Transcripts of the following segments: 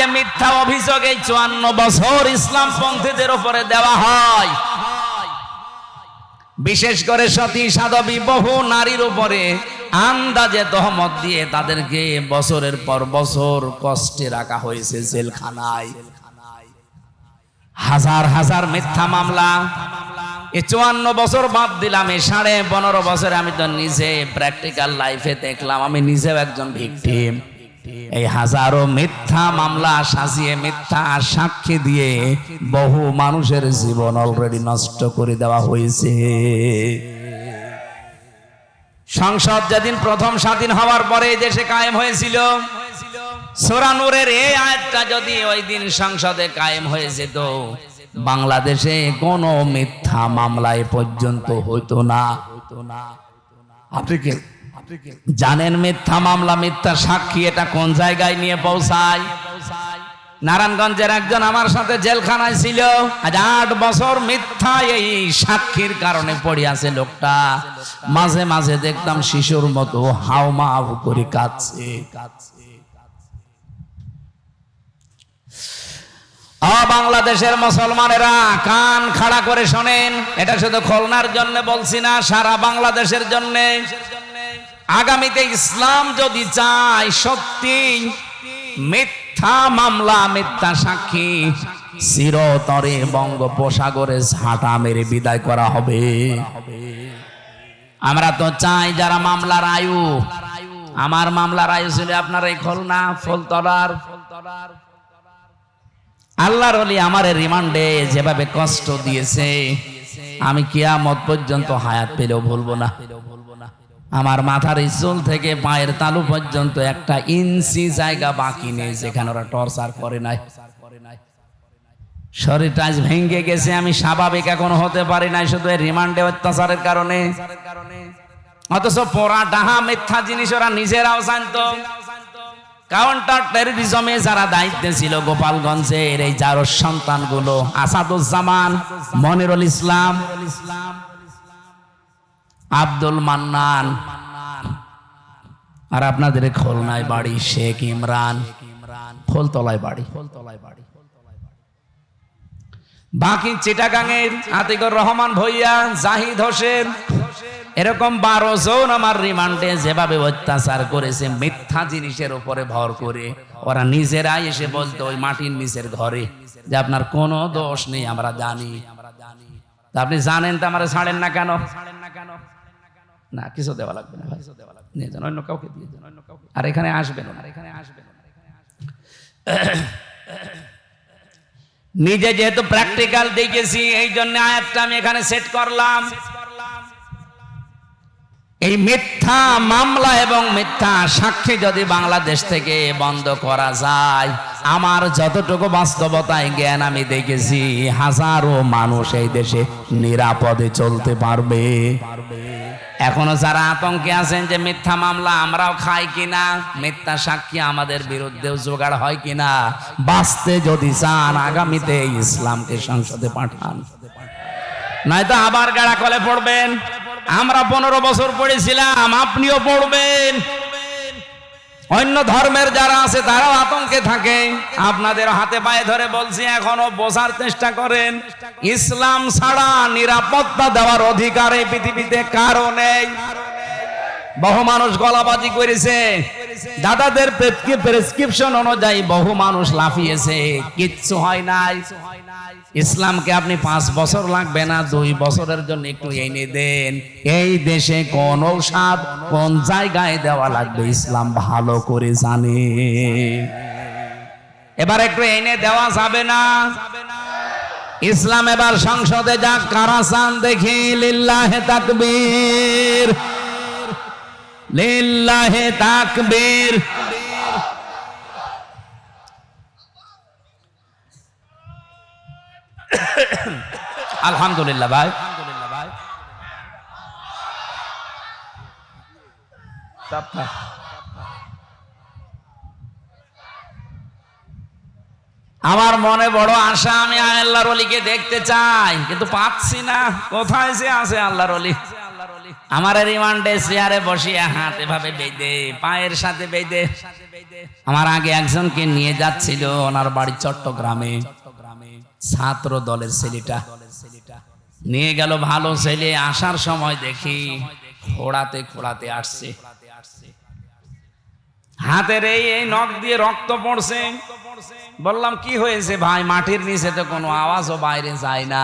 যে মিথ্যা অভিযোগ এই চুয়ান্ন বছর ইসলাম পন্থীদের উপরে দেওয়া হয়। বিশেষ করে সতী সাধবী বহু নারীর উপরে আন্দাজে তহমত দিয়ে তাদেরকে বছরের পর বছর কষ্টে রাখা হয়েছে জেলখানায়। হাজার হাজার মিথ্যা মামলা। এই চুয়ান্ন বছর বাদ দিলাম, এই সাড়ে পনেরো বছরে আমি তো নিজে প্র্যাকটিক্যাল লাইফে দেখলাম, আমি নিজেও একজন ভিকটিম এই হাজারো মিথ্যা মামলা সাজিয়ে, মিথ্যা সাক্ষী দিয়ে বহু মানুষের জীবন অলরেডি নষ্ট করে দেওয়া হয়েছে। সংসদ যেদিন প্রথম স্বাধীন হওয়ার পরে দেশে কায়েম হয়েছিল সোরানুরের এই আয়াতটা যদি ওই দিন সংসদে কায়েম হয়ে যেত, বাংলাদেশে কোনো মিথ্যা মামলায় পর্যন্ত হইতো না। আপনি জানেন মিথ্যা মামলা, মিথ্যা সাক্ষী, এটা কোন জায়গায় নিয়ে পৌঁছায়? নারায়ণগঞ্জের একজন আমার সাথে জেলখানায় ছিল। আজ আট বছর মিথ্যা এই সাক্ষীর কারণে পড়ে আছে লোকটা। মাঝে মাঝে দেখতাম শিশুর মতো হাও মাও করে কাঁদছে বাংলাদেশের মুসলমানেরা কান খাড়া করে শোনেন। এটা শুধু খুলনার জন্য বলছি না, সারা বাংলাদেশের জন্য। আগামীতে ইসলাম যদি চায়, সত্যি মিথ্যা মামলা, মিথ্যা সাক্ষী, চিরতরে বঙ্গোপসাগরে ঝাঁটা মেরে বিদায় করা হবে। আমরা তো চাই যারা মামলার আয়ু, আমার মামলার আয়ু ছিল আপনার এই খুলনা, ফুলতলার আল্লাহর অলি আমার রিমান্ডে যেভাবে কষ্ট দিয়েছে, আমি কিয়ামত পর্যন্ত হায়াত পেলেও ভুলবো না। আমার মাথার চুল থেকে পায়ের তালু পর্যন্ত একটা ইঞ্চি জায়গা বাকি নেই, যেখানে ওরা টর্চার করে নাই। শরীরটা আজ ভেঙে গেছে, আমি স্বাভাবিক এখন হতে পারি নাই, শুধু রিমান্ডে অত্যাচারের কারণে। অথচ পড়া, ডাহা, মিথ্যা জিনিস ওরা নিজেরাও জানতো। কাউন্টার টেরোরিজমে যারা দায়িত্বে ছিল গোপালগঞ্জের এই যার সন্তানগুলো, আসাদুজ্জামান, মনিরুল ইসলাম ইসলাম আব্দুল মান্নান। আর আপনাদের খুলনায় বাড়ি শেখ ইমরান। ফুলতলায় বাড়ি। ফুলতলায় বাড়ি বাকি চিটাগাঙের আতিকুর রহমান জাহিদ হোসেন, এরকম বারো জন আমার রিমান্ডে যেভাবে অত্যাচার করেছে, মিথ্যা জিনিসের উপরে ভর করে, ওরা নিজেরাই এসে বলতো ওই মাটির নিচের ঘরে যে আপনার কোনো দোষ নেই, আমরা জানি। আপনি জানেন তো, আমরা ছাড়েন না কেন? না কিছু দেওয়া লাগবে না ভাই। নিয়ে যান অন্য কাউকে দিয়ে যান অন্য কাউকে। আর এখানে আসবেন না, আর এখানে আসবেন। নিজে যেহেতু প্র্যাকটিক্যাল দেখেছি এই জন্য আয়াতটা আমি এখানে সেট করলাম। এই মিথ্যা মামলা এবং মিথ্যা সাক্ষী যদি বাংলাদেশ থেকে বন্ধ করা যায় আমার যতটুকু বাস্তবতায় জ্ঞান আমি দেখেছি হাজারো মানুষ এই দেশে নিরাপদে চলতে পারবে। এখনও যারা আতঙ্কে আছেন যে মিথ্যা মামলা আমরাও খাই কিনা, মিথ্যা সাক্ষী আমাদের বিরুদ্ধেও জোগাড় হয় কিনা, বাঁচতে যদি চান আগামীতে ইসলামকে সংসদে পাঠান। নয়তো আবার গাড়া কলে পড়বেন। আমরা পনেরো বছর পড়েছিলাম, আপনিও পড়বেন। অন্য ধর্মের যারা আছে, তারাও আতঙ্কে থাকে। আপনাদের হাতে পায়ে ধরে বলছি, এখনও বোঝার চেষ্টা করেন। ইসলাম ছাড়া নিরাপত্তা দেওয়ার অধিকার এই পৃথিবীতে কারও নেই। বহু মানুষ গলাবাজি করেছে। দাদাদের প্রেসক্রিপশন অনুযায়ী বহু মানুষ লাফিয়েছে। কিচ্ছু হয় নাই। ইসলামকে আপনি পাঁচ বছর লাগবে না, দুই বছরের জন্য একটু এনে দেন। এই দেশে কোন ঔষধ, কোন জায়গায় দেওয়া লাগবে, ইসলাম ভালো করে জানে। এবার একটু এনে দেওয়া যাবে না। ইসলাম এবার সংসদে যাক কারা চান দেখি, লিল্লাহে তাকবীর। লিল্লাহে তাকবীর। আলহামদুলিল্লাহ, ভাই। আমার মনে বড় আশা, আমি আল্লাহর অলিকে দেখতে চাই, কিন্তু পাচ্ছি না। কোথায় সে আছে আল্লাহর অলি? আমার রিমান্ডে চেয়ারে বসিয়া হাত এভাবে বেঁধে, পায়ের সাথে বেঁধে। আমার আগে একজনকে নিয়ে যাচ্ছিল, ওনার বাড়ি চট্টগ্রামে। ছাত্র দলের ছেলেটা। নিয়ে গেল ভালো ছেলে, আসার সময় দেখি খোড়াতে খোড়াতে আসছে। হাতের এই এই নখ দিয়ে রক্ত পড়ছে। বললাম, কি হয়েছে ভাই? মাটির নিচে তো কোনো আওয়াজও বাইরে যায় না।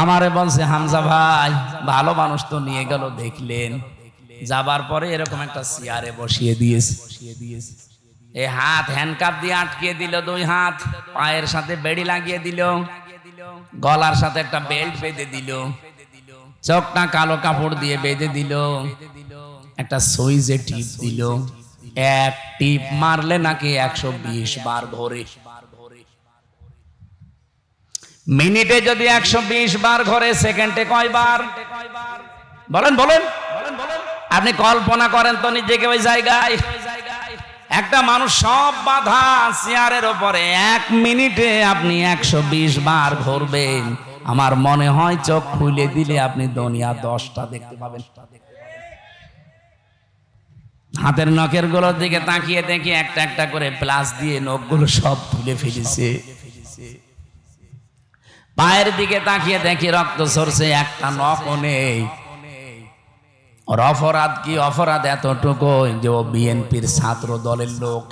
আমারে বলছে, হামজা ভাই, ভালো মানুষ তো নিয়ে গেল, দেখলেন। যাবার পরে এরকম একটা চেয়ারে বসিয়ে দিয়েছে বসিয়ে দিয়েছে। এই হাত হ্যান্ডকাপ দিয়ে আটকে দিল, দুই হাত। পায়ের সাথে বেড়ি লাগিয়ে দিল। গলার সাথে একটা বেল্ট বেঁধে দিল। চোখটা কালো কাপড় দিয়ে বেঁধে দিল। একটা সুইজে টিপ দিল। এক টিপ মারলে নাকি একশো বিশ বার ঘরে। মিনিটে যদি একশো বিশ বার ঘরে, সেকেন্ডে কয়বার? বলেন বলেন। আপনি কল্পনা করেন তো নিজেকে ওই জায়গায়। একটা মানুষ সব বাধা চেয়ারের ওপরে এক মিনিটে আপনি একশো বিশ বার ঘুরবেন। আমার মনে হয় চোখ খুলে দিলে আপনি দুনিয়া দশটা দেখতে পাবেন। হাতের নখেরগুলোর দিকে তাকিয়ে দেখি একটা একটা করে প্লাস দিয়ে নখগুলো সব তুলে ফেলেছে। পায়ের দিকে তাকিয়ে দেখি রক্ত সরছে একটা নখও নেই। ওর অপরাধ কি অপরাধ এতটুকু? যে ও বিএনপির ছাত্র দলের লোক।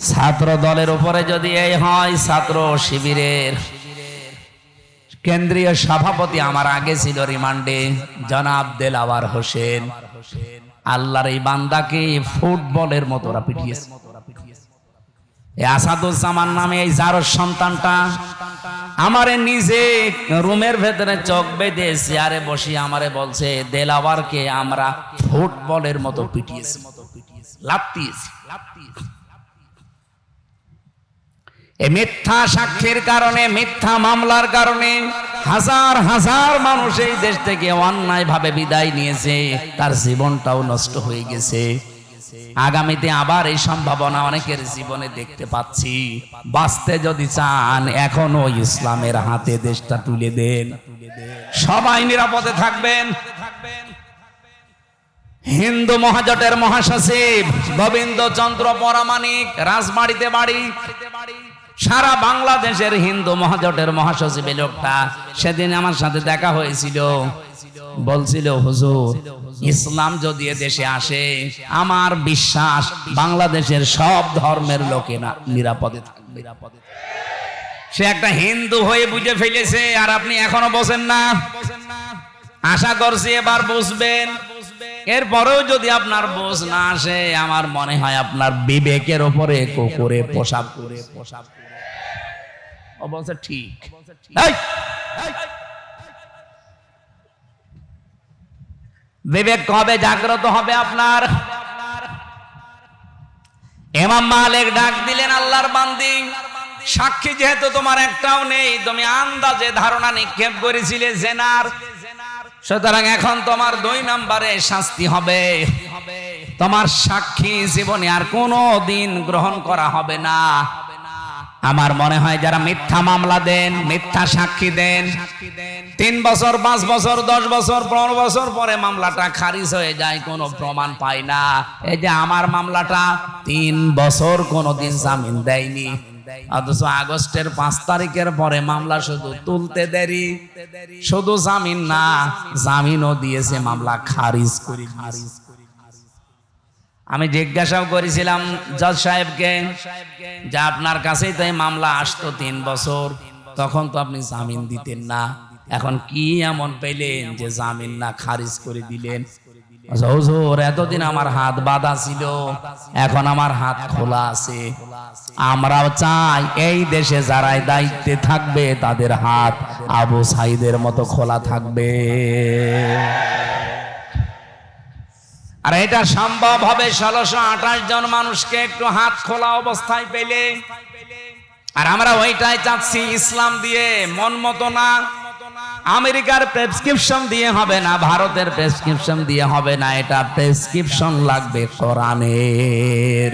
ছাত্র দলের উপরে যদি এই হয়, ছাত্র শিবিরের কেন্দ্রীয় সভাপতি আমার আগে ছিল রিমান্ডে, জনাব দেলাওয়ার হোসেন। আল্লাহর এই বান্দাকে ফুটবলের মতো ওরা পিটিয়েছে। এই আসাদুজ্জামান নামে এই জারোর সন্তানটা আমারে নিজে রুমের ভেতরে চোখ বেঁধে চেয়ারে বসে আমারে বলছে, দেলাওয়ারকে আমরা ফুটবলের মতো পিটিয়েছি। মিথ্যা সাক্ষীর কারণে, মিথ্যা মামলার কারণে হাজার হাজার মানুষ এই দেশ থেকে অন্যায় ভাবে বিদায় নিয়েছে। তার জীবনটাও নষ্ট হয়ে গেছে। আগামীতে আবার এই সম্ভাবনা অনেকের জীবনে দেখতে পাচ্ছি। বাঁচতে যদি চান, এখনও ইসলামের হাতে দেশটা তুলে দেন। সবাই নিরাপদে থাকবেন। হিন্দু মহাজোটের মহাসচিব গোবিন্দ চন্দ্র পরামানিক রাজবাড়িতে বাড়ি। সারা বাংলাদেশের হিন্দু মহাজোটের মহাসচিব লোকটা সেদিন আমার সাথে দেখা হয়েছিল। বলছিল, হুজুর ইসলাম যদি দেশে আসে আমার বিশ্বাস বাংলাদেশের সব ধর্মের লোকেরা নিরাপদে থাকবে। নিরাপদে সে একটা হিন্দু হয়ে বুঝে ফেলেছে আর আপনি এখনও বসেন না। আশা করছি এবার বুঝবেন। এরপরেও যদি আপনার বোঝ না আসে আমার মনে হয় আপনার বিবেকের ওপরে কুকুরে পোশাক করে পোশাক করে। বলছে ঠিক এই, এই। বিবেক কবে জাগ্রত হবে আপনার? এমাম মালিক ডাক দিলেন, আল্লাহর বান্দি, সাক্ষী যেহেতু তোমার একটাও নেই, তুমি আন্দাজে ধারণা নিক্ষেপ করেছিলে জেনার। সুতরাং এখন তোমার দুই নাম্বারে শাস্তি হবে। তোমার সাক্ষী জীবনে আর কোনো দিন গ্রহণ করা হবে না। আমার মনে হয় যারা মিথ্যা মামলা দেন, মিথ্যা সাক্ষী দেন, তিন বছর, পাঁচ বছর, দশ বছর, পনেরো বছর পরে মামলাটা খারিজ হয়ে যায়, কোনো প্রমাণ পায় না। এই যে আমার মামলাটা তিন বছর কোনোদিন জামিন দেয়নি। অথচ আগস্টের পাঁচ তারিখের পরে মামলা শুধু তুলতে দেরি, শুধু জামিন না, জামিনও দিয়েছে মামলা খারিজ করে খারিজ আমি জিজ্ঞাসাও করেছিলাম জজ সাহেবকে যে আপনার কাছেই তো এই মামলা আসতো তিন বছর তখন তো আপনি জামিন দিতেন না। এখন কি এমন পেলেন যে জামিন না খারিজ করে দিলেন? আচ্ছা, এতদিন আমার হাত বাঁধা ছিল এখন আমার হাত খোলা আছে। আমরাও চাই এই দেশে যারাই দায়িত্বে থাকবে তাদের হাত আবু সাইদের মতো খোলা থাকবে। আর এটা সম্ভব হবে ষোলোশো আঠাশ জন মানুষকে একটু হাত খোলা অবস্থায় পেলে। আর আমরা ওইটাই চাচ্ছি ইসলাম দিয়ে, মন মতো না। আমেরিকার প্রেসক্রিপশন দিয়ে হবে না, ভারতের প্রেসক্রিপশন দিয়ে হবে না, এটা প্রেসক্রিপশন লাগবে কোরআনের।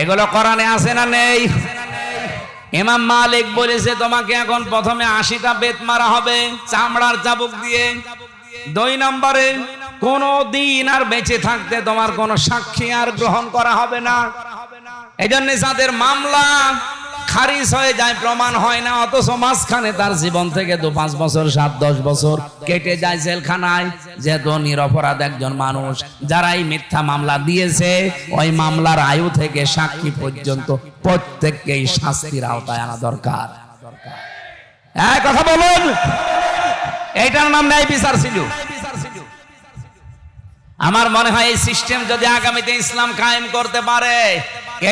এগুলো কোরআনে আছে না নেই? ইমাম মালিক বলেছে, তোমাকে এখন প্রথমে আশিটা বেত মারা হবে, চামড়ার চাবুক দিয়ে। দুই নম্বরে কোনো দিন আর বেঁচে থাকতে তোমার কোনো সাক্ষী আর গ্রহণ করা হবে না। এই জন্য যাদের মামলা খারিজ হয়ে যায়, প্রমাণ হয় না, অথচ মাঝখানে তার জীবন থেকে দু পাঁচ বছর, সাত দশ বছর কেটে যায় জেলখানায়। যেহেতু নিরপরাধ একজন মানুষ যারা এই মিথ্যা মামলা দিয়েছে, ওই মামলার আয়ু থেকে সাক্ষী পর্যন্ত প্রত্যেককেই শাস্তির আওতায় আনা দরকার। হ্যাঁ কথা বলুন। এইটার নাম ন্যায় বিচার ছিল। আমার মনে হয় এই সিস্টেম যদি আগামীতে ইসলাম কায়েম করতে পারে,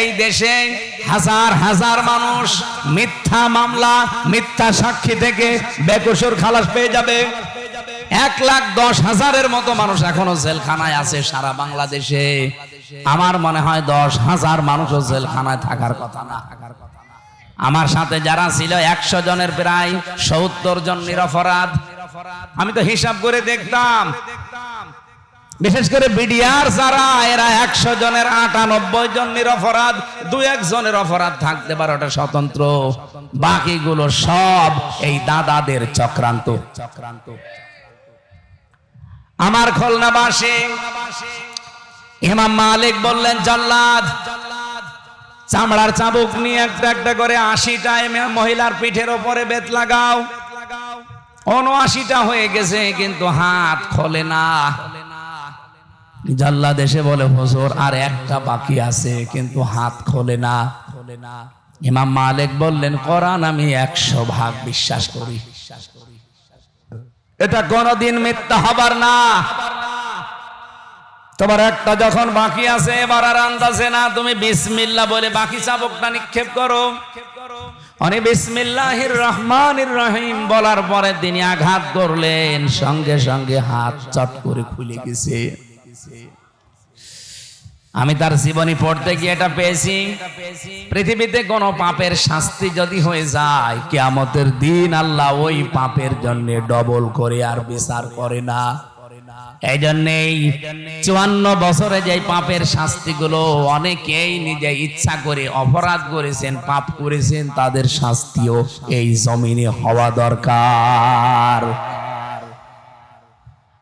এই দেশে হাজার হাজার মানুষ মিথ্যা মামলা, মিথ্যা সাক্ষী থেকে বেকসুর খালাস পেয়ে যাবে। এক লাখ দশ হাজারের মতো মানুষ এখনও জেলখানায় আছে সারা বাংলাদেশে। আমার মনে হয় দশ হাজার মানুষও জেলখানায় থাকার কথা না। থাকার কথা আমার সাথে যারা ছিল, একশো জনের প্রায় সত্তর জন নিরপরাধ। আমি তো হিসাব করে দেখতাম বিশেষ করে বিডিআর যারা, এরা একশো জনের আটানব্বই জন নিরপরাধ দু একজনের অপরাধ থাকতে পারে, ওটা স্বতন্ত্র। বাকিগুলো সব এই দাদাদের চক্রান্ত। চক্রান্ত আমার খুলনাবাসী, ইমাম মালিক বললেন, জল্লাদ, চামড়ার চাবুক নিয়ে একটা একটা করে আশিটা মহিলার পিঠের ওপরে বেত লাগাও। উনআশিটা হয়ে গেছে, কিন্তু হাত খোলে না। জাল্লা দেশে বলে, হুজুর, আর একটা বাকি আছে, কিন্তু হাত খোলে না। খোলে না ইমাম মালিক বললেন, কোরআন আমি একশো ভাগ বিশ্বাস করি। এটা কোনদিন মিথ্যা হবার না। তোমার একটা যখন বাকি আছে, এবার আর আন্দাজে না। তুমি বিসমিল্লা বলে বাকি চাবকটা নিক্ষেপ করো। অনে বিসমিল্লাহির রহমানির রহিম বলার পরে তিনি আঘাত করলেন, সঙ্গে সঙ্গে হাত চট করে খুলে গেছে। আমি তার জীবনী পড়তে গিয়ে এটা পেয়েছি। পৃথিবীতে কোনো পাপের শাস্তি যদি হয়ে যায়, কেয়ামতের দিন আল্লাহ ওই পাপের জন্য ডবল করে আর বিচার করে না। এই জন্যেই চুয়ান্ন বছরে যে পাপের শাস্তিগুলো অনেকেই নিজে ইচ্ছা করে অপরাধ করেছেন, পাপ করেছেন, তাদের শাস্তিও এই জমিনে হওয়া দরকার।